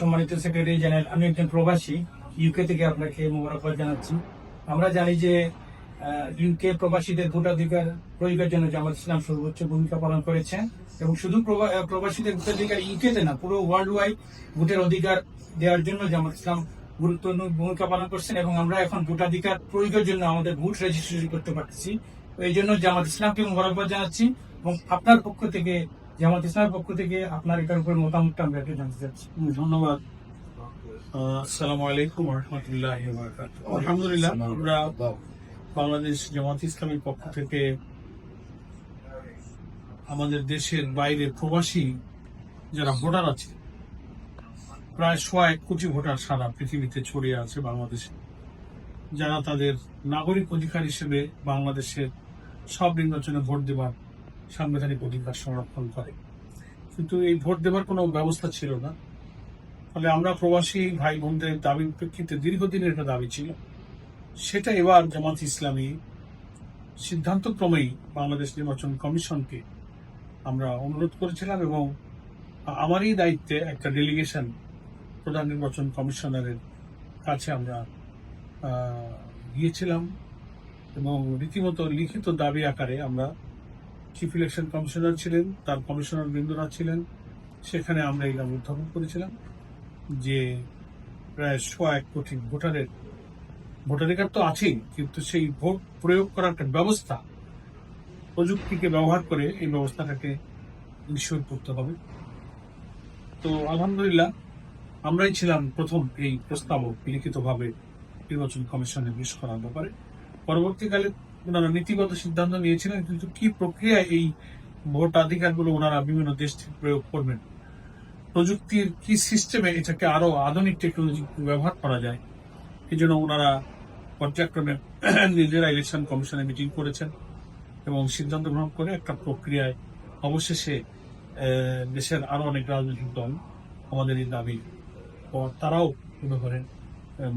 সম্মানিত secretary general, আমি একজন প্রবাসী ইউকে থেকে আপনাকে মোবারকবাদ জানাচ্ছি। আমরা জানি যে ইউকে প্রবাসীদের ভোটাধিকার প্রয়োগের জন্য জামাত ইসলাম সর্বোচ্চ ভূমিকা পালন করেছে এবং শুধু প্রবাসীদের ভোটাধিকার ইউকেতে না, পুরো ওয়ার্ল্ড ওয়াইড ভোটের অধিকার দেওয়ার জন্য জামাত ইসলাম গুরুত্বপূর্ণ ভূমিকা পালন করছেন এবং আমরা এখন ভোটাধিকার প্রয়োগের জন্য আমাদের ভোট রেজিস্ট্রেশন করতে পারতেছি। তো এই জন্য জামাত ইসলামকে মোবারকবাদ জানাচ্ছি এবং আপনার পক্ষ থেকে জামাত ইসলামের পক্ষ থেকে আপনার এটার উপর মতামতটা আমরা একটু জানতে চাচ্ছি। ধন্যবাদ। আসসালামু আলাইকুম রহমতুল্লাহ আলহামদুলিল্লাহ আমরা বাংলাদেশ জামাত ইসলামের পক্ষ থেকে আমাদের দেশের বাইরে প্রবাসী যারা ভোটার আছে প্রায় সোয়া এক কোটি ভোটার সারা পৃথিবীতে ছড়িয়ে আছে বাংলাদেশে। যারা তাদের নাগরিক অধিকার হিসেবে বাংলাদেশের সব নির্বাচনে ভোট দেবার সাংবিধানিক অধিকার সংরক্ষণ করে। কিন্তু এই ভোট দেবার কোনো ব্যবস্থা ছিল না। ফলে আমরা প্রবাসী ভাই বোনদের দাবির প্রেক্ষিতে দীর্ঘদিনের একটা দাবি ছিল। সেটা এবার জামাত ইসলামী সিদ্ধান্তক্রমেই বাংলাদেশ নির্বাচন কমিশনকে আমরা অনুরোধ করেছিলাম এবং আমারই দায়িত্বে একটা ডেলিগেশন প্রধান নির্বাচন কমিশনারের কাছে আমরা গিয়েছিলাম এবং রীতিমতো লিখিত দাবি আকারে আমরা চিফ ইলেকশন কমিশনার ছিলেন, তার কমিশনার বৃন্দরা ছিলেন। সেখানে আমরা এই দাবি উত্থাপন করেছিলাম যে প্রায় সোয়া এক কোটি ভোটারের, ভোটাধিকার তো আছেই, কিন্তু সেই ভোট প্রয়োগ করার একটা ব্যবস্থা প্রযুক্তিকে ব্যবহার করে এই ব্যবস্থাটাকে নিশ্চয় করতে হবে। তো আলহামদুলিল্লাহ, আমরাই ছিলাম প্রথম এই প্রস্তাবক লিখিতভাবে নির্বাচন কমিশনে পেশ করার ব্যাপারে। পরবর্তীকালে ওনারা নীতিগত সিদ্ধান্ত নিয়েছিলেন কিন্তু কি প্রক্রিয়ায় এই ভোটাধিকারগুলো ওনারা বিভিন্ন দেশ থেকে প্রয়োগ করবেন? প্রযুক্তির কি সিস্টেমে এটাকে আরও আধুনিক টেকনোলজি ব্যবহার করা যায়? এই জন্য ওনারা পর্যায়ক্রমে নিজেরা ইলেকশন কমিশনে মিটিং করেছেন এবং সিদ্ধান্ত গ্রহণ করে একটা প্রক্রিয়ায় অবশেষে দেশের আরও অনেক রাজনৈতিক দল আমাদের এই দাবি পর তারাও মনে করেন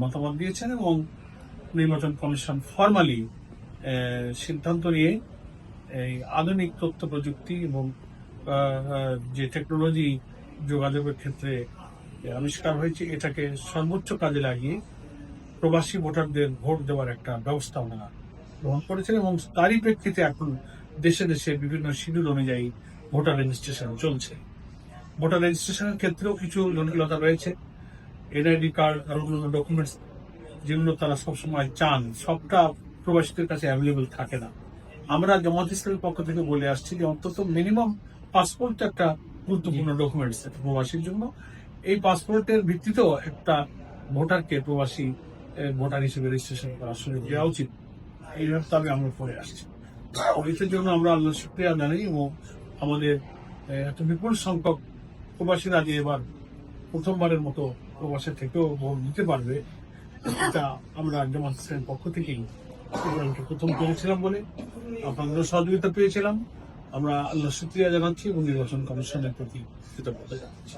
মতামত দিয়েছেন এবং নির্বাচন কমিশন ফর্মালি সিদ্ধান্ত নিয়ে এই আধুনিক তথ্য প্রযুক্তি এবং যে টেকনোলজি যোগাযোগের ক্ষেত্রে আবিষ্কার হয়েছে, এটাকে সর্বোচ্চ কাজে লাগিয়ে প্রবাসী ভোটারদের ভোট দেওয়ার একটা ব্যবস্থা ওনারা গ্রহণ করেছেন এবং তারই প্রেক্ষিতে এখন দেশে দেশে বিভিন্ন শিডিউল অনুযায়ী ভোটার রেজিস্ট্রেশন চলছে। ভোটার রেজিস্ট্রেশনের ক্ষেত্রেও কিছু জটিলতা রয়েছে। এনআইডি কার্ড আর অন্যান্য ডকুমেন্টস যেগুলো তারা সবসময় চান, সবটা প্রবাসীদের কাছে অ্যাভেলেবেল থাকে না। আমরা জামাত ইসলামের পক্ষ থেকে বলে আসছি যে অন্তত মিনিমাম পাসপোর্ট একটা গুরুত্বপূর্ণ ডকুমেন্টস প্রবাসীর জন্য। এই পাসপোর্টের ভিত্তিতেও একটা ভোটারকে প্রবাসী ভোটার হিসেবে রেজিস্ট্রেশন করার সুযোগ দেওয়া উচিত। এই দাবি আমরা পড়ে আসছি। তো এটার জন্য আমরা আল্লাহ শুক্রিয়া জানাই এবং আমাদের একটা বিপুল সংখ্যক প্রবাসীরা যে এবার প্রথমবারের মতো প্রবাসের থেকেও ভোট দিতে পারবে এটা আমরা জামাত ইসলামের পক্ষ থেকেই প্রোগ্রামটা প্রথম করেছিলাম বলে আপনাদের সহযোগিতা পেয়েছিলাম। আমরা আল্লাহ শুক্রিয়া জানাচ্ছি এবং নির্বাচন কমিশনের প্রতি কৃতজ্ঞতা জানাচ্ছি।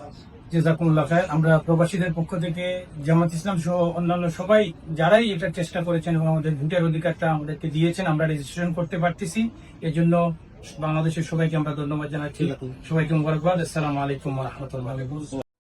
আমরা প্রবাসীদের পক্ষ থেকে জামাত ইসলাম সহ অন্যান্য সবাই যারাই এটা চেষ্টা করেছেন এবং আমাদের ভোটের অধিকারটা আমাদেরকে দিয়েছেন আমরা রেজিস্ট্রেশন করতে পারতেছি। এর জন্য বাংলাদেশের সবাইকে আমরা ধন্যবাদ জানাচ্ছি। সবাইকে মুবারকবাদ। আসসালামু আলাইকুম রহমতুল্লাহ